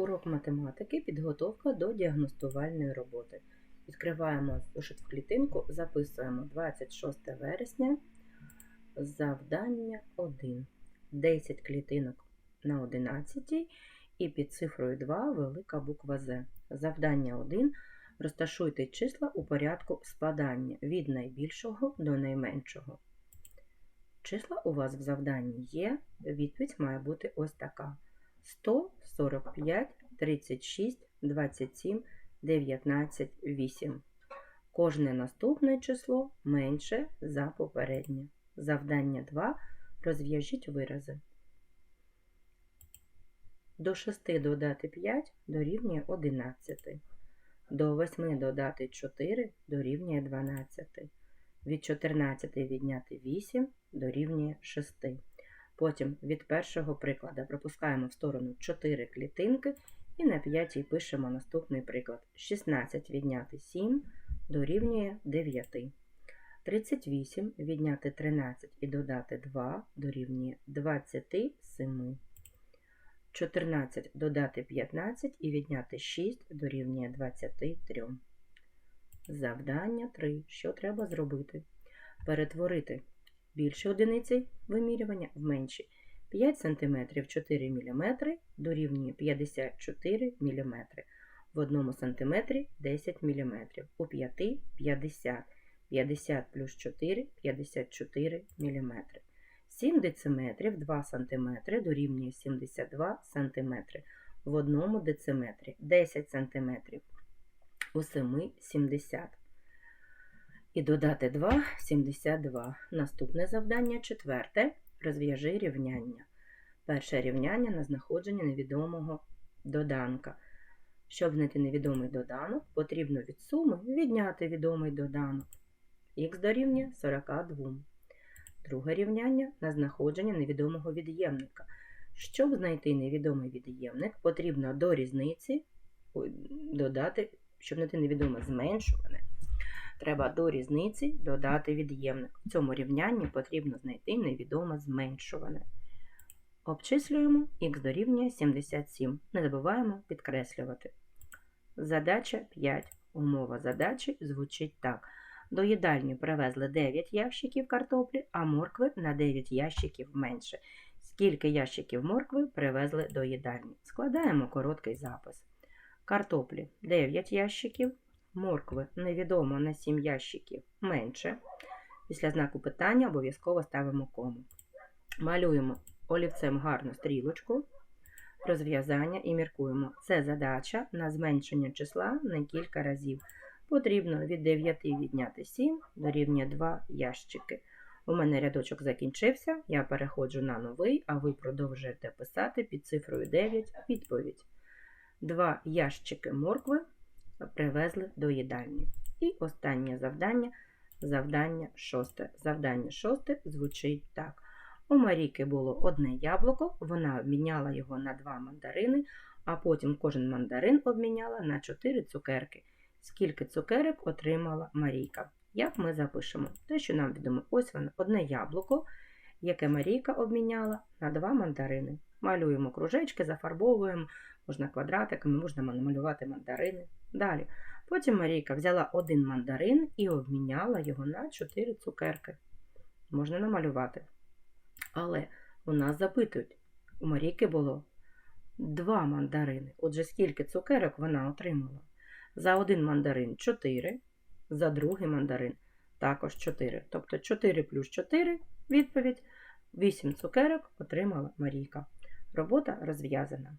Урок математики, підготовка до діагностувальної роботи. Відкриваємо зошит в клітинку, записуємо 26 вересня, завдання 1. 10 клітинок на 11 і під цифрою 2 велика буква З. Завдання 1. Розташуйте числа у порядку спадання від найбільшого до найменшого. Числа у вас в завданні є, відповідь має бути ось така. 100, 45, 36, 27, 19, 8. Кожне наступне число менше за попереднє. Завдання 2. Розв'яжіть вирази. До 6 додати 5 дорівнює 11. До 8 додати 4 дорівнює 12. Від 14 відняти 8 дорівнює 6. Потім від першого прикладу пропускаємо в сторону 4 клітинки і на п'ятій пишемо наступний приклад. 16 відняти 7 дорівнює 9. 38 відняти 13 і додати 2 дорівнює 27. 14 додати 15 і відняти 6 дорівнює 23. Завдання 3. Що треба зробити? Перетворити більші одиниці вимірювання в менші. 5 см 4 мм дорівнює 54 мм. В 1 см 10 мм. У 5 50. 50 плюс 4 54 мм. 7 дециметрів 2 см дорівнює 72 см. В 1 дециметрі 10 см. У 7 70 і додати 2 72. Наступне завдання четверте. Розв'яжи рівняння. Перше рівняння на знаходження невідомого доданка. Щоб знайти невідомий доданок, потрібно від суми відняти відомий доданок. Х дорівнює 42. Друге рівняння на знаходження невідомого від'ємника. Щоб знайти невідомий від'ємник, потрібно до різниці додати, щоб знайти невідоме зменшуване. Треба до різниці додати від'ємник. В цьому рівнянні потрібно знайти невідоме зменшуване. Обчислюємо х дорівнює 77. Не забуваємо підкреслювати. Задача 5. Умова задачі звучить так. До їдальні привезли 9 ящиків картоплі, а моркви на 9 ящиків менше. Скільки ящиків моркви привезли до їдальні? Складаємо короткий запис. Картоплі 9 ящиків, моркви невідомо на 7 ящиків менше. Після знаку питання обов'язково ставимо кому. Малюємо олівцем гарну стрілочку, розв'язання і міркуємо. Це задача на зменшення числа на кілька разів. Потрібно від 9 відняти 7 дорівнює 2 ящики. У мене рядочок закінчився, я переходжу на новий, а ви продовжуєте писати під цифрою 9 відповідь. Два ящики моркви привезли до їдальні. І останнє завдання завдання шосте. Завдання шосте звучить так. У Маріки було одне яблуко, вона обміняла його на два мандарини, а потім кожен мандарин обміняла на 4 цукерки. Скільки цукерок отримала Марійка? Як ми запишемо? Те, що нам відомо, ось воно одне яблуко, яке Марійка обміняла на два мандарини. Малюємо кружечки, зафарбовуємо, можна квадратиками, можна намалювати мандарини. Далі. Потім Марійка взяла один мандарин і обміняла його на 4 цукерки. Можна намалювати. Але у нас запитують, у Марійки було два мандарини. Отже, скільки цукерок вона отримала? За один мандарин 4, за другий мандарин також 4. Тобто 4 плюс 4 відповідь 8 цукерок отримала Марійка. Робота розв'язана.